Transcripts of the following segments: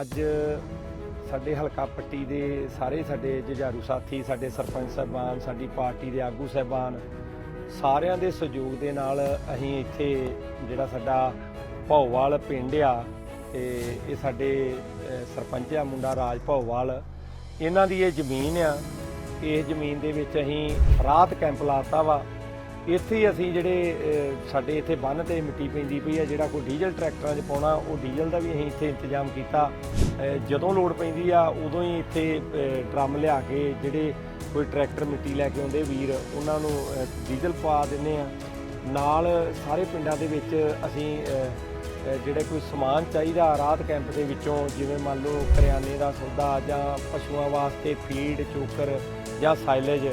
ਅੱਜ ਸਾਡੇ ਹਲਕਾ ਪੱਟੀ ਦੇ ਸਾਰੇ ਸਾਡੇ ਜੁਝਾਰੂ ਸਾਥੀ, ਸਾਡੇ ਸਰਪੰਚ ਸਾਹਿਬਾਨ, ਸਾਡੀ ਪਾਰਟੀ ਦੇ ਆਗੂ ਸਾਹਿਬਾਨ, ਸਾਰਿਆਂ ਦੇ ਸਹਿਯੋਗ ਦੇ ਨਾਲ ਅਸੀਂ ਇੱਥੇ ਜਿਹੜਾ ਸਾਡਾ ਭੌਵਾਲ ਪਿੰਡ ਆ ਤੇ ਇਹ ਸਾਡੇ ਸਰਪੰਚ ਆ, ਮੁੰਡਾ ਰਾਜ ਭੌਵਾਲ। ਇਹਨਾਂ ਦੀ ਇਹ ਜ਼ਮੀਨ ਆ। ਇਸ ਜ਼ਮੀਨ ਦੇ ਵਿੱਚ ਅਸੀਂ ਰਾਤ ਕੈਂਪ ਲਾਤਾ ਵਾ। ਇੱਥੇ ਹੀ ਅਸੀਂ ਜਿਹੜੇ ਅਹ, ਸਾਡੇ ਇੱਥੇ ਬੰਨ ਤੇ ਮਿੱਟੀ ਪੈਂਦੀ ਪਈ ਹੈ ਜਿਹੜਾ ਕੋਈ ਡੀਜ਼ਲ ਟਰੈਕਟਰਾਂ 'ਚ ਪਾਉਣਾ ਉਹ ਡੀਜ਼ਲ ਦਾ ਵੀ ਅਸੀਂ ਇੱਥੇ ਇੰਤਜ਼ਾਮ ਕੀਤਾ। ਅਹ, ਜਦੋਂ ਲੋੜ ਪੈਂਦੀ ਆ ਉਦੋਂ ਹੀ ਇੱਥੇ ਅਹ, ਡਰਮ ਲਿਆ ਕੇ ਜਿਹੜੇ ਕੋਈ ਟਰੈਕਟਰ ਮਿੱਟੀ ਲੈ ਕੇ ਆਉਂਦੇ ਵੀਰ ਉਹਨਾਂ ਨੂੰ ਅਹ, ਡੀਜ਼ਲ ਪਵਾ ਦਿੰਨੇ ਆ। ਨਾਲ ਸਾਰੇ ਪਿੰਡਾਂ ਦੇ ਵਿੱਚ ਅਸੀਂ ਅਹ, ਅਹ, ਜਿਹੜੇ ਕੋਈ ਸਮਾਨ ਚਾਹੀਦਾ ਰਾਤ ਕੈਂਪ ਦੇ ਵਿੱਚੋਂ ਜਿਵੇਂ ਮੰਨ ਲਓ ਕਰਿਆਨੇ ਦਾ ਸੌਦਾ ਜਾਂ ਪਸ਼ੂਆਂ ਵਾਸਤੇ ਫੀਡ ਚੋਕਰ ਜਾਂ ਸਾਈਲੇਜ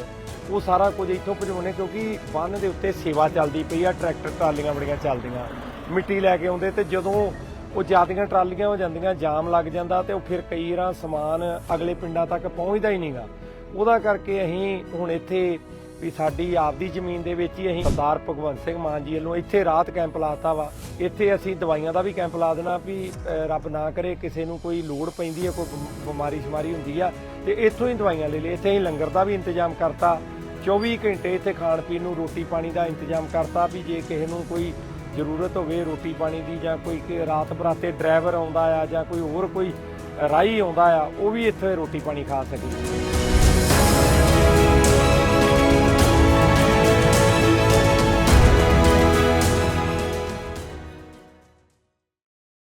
ਉਹ ਸਾਰਾ ਕੁਝ ਇੱਥੋਂ ਭਜਾਉਣੇ, ਕਿਉਂਕਿ ਬੰਨ ਦੇ ਉੱਤੇ ਸੇਵਾ ਚੱਲਦੀ ਪਈ ਆ, ਟਰੈਕਟਰ ਟਰਾਲੀਆਂ ਬੜੀਆਂ ਚੱਲਦੀਆਂ। ਮਿੱਟੀ ਲੈ ਕੇ ਆਉਂਦੇ ਤੇ ਜਦੋਂ ਉਹ ਜਿਆਦੀਆਂ ਟਰਾਲੀਆਂ ਹੋ ਜਾਂਦੀਆਂ, ਜਾਮ ਲੱਗ ਜਾਂਦਾ ਤੇ ਉਹ ਫਿਰ ਕਈ ਰਾਂ ਸਮਾਨ ਅਗਲੇ ਪਿੰਡਾਂ ਤੱਕ ਪਹੁੰਚਦਾ ਹੀ ਨਹੀਂਗਾ ਉਹਦਾ ਕਰਕੇ ਅਸੀਂ ਹੁਣ ਇੱਥੇ ਵੀ ਸਾਡੀ ਆਪਦੀ ਜ਼ਮੀਨ ਦੇ ਵਿੱਚ ਹੀ ਅਸੀਂ ਸਰਦਾਰ ਭਗਵੰਤ ਸਿੰਘ ਮਾਨ ਜੀ ਵੱਲੋਂ ਇੱਥੇ ਰਾਤ ਕੈਂਪ ਲਾਤਾ ਵਾ। ਇੱਥੇ ਅਸੀਂ ਦਵਾਈਆਂ ਦਾ ਵੀ ਕੈਂਪ ਲਾ ਦੇਣਾ ਵੀ ਰੱਬ ਨਾ ਕਰੇ, ਕਿਸੇ ਨੂੰ ਕੋਈ ਲੋੜ ਪੈਂਦੀ ਹੈ ਕੋਈ ਬਿਮਾਰੀ ਸ਼ਮਾਰੀ ਹੁੰਦੀ ਆ, ਤੇ ਇੱਥੋਂ ਹੀ ਦਵਾਈਆਂ ਲੈ ਲਈ ਇੱਥੇ ਅਸੀਂ ਲੰਗਰ ਦਾ ਵੀ ਇੰਤਜ਼ਾਮ ਕਰਤਾ। 24 ਘੰਟੇ ਇੱਥੇ ਖਾਣ ਪੀਣ ਨੂੰ ਰੋਟੀ ਪਾਣੀ ਦਾ ਇੰਤਜ਼ਾਮ ਕਰਤਾ ਵੀ ਜੇ ਕਿਸੇ ਨੂੰ ਕੋਈ ਜ਼ਰੂਰਤ ਹੋਵੇ ਰੋਟੀ ਪਾਣੀ ਦੀ ਜਾਂ ਕੋਈ ਰਾਤ ਬਰਾਤੇ ਡਰਾਈਵਰ ਆਉਂਦਾ ਆ ਜਾਂ ਕੋਈ ਹੋਰ ਕੋਈ ਰਾਹੀ ਆਉਂਦਾ ਆ, ਉਹ ਵੀ ਇੱਥੇ ਰੋਟੀ ਪਾਣੀ ਖਾ ਸਕੇ।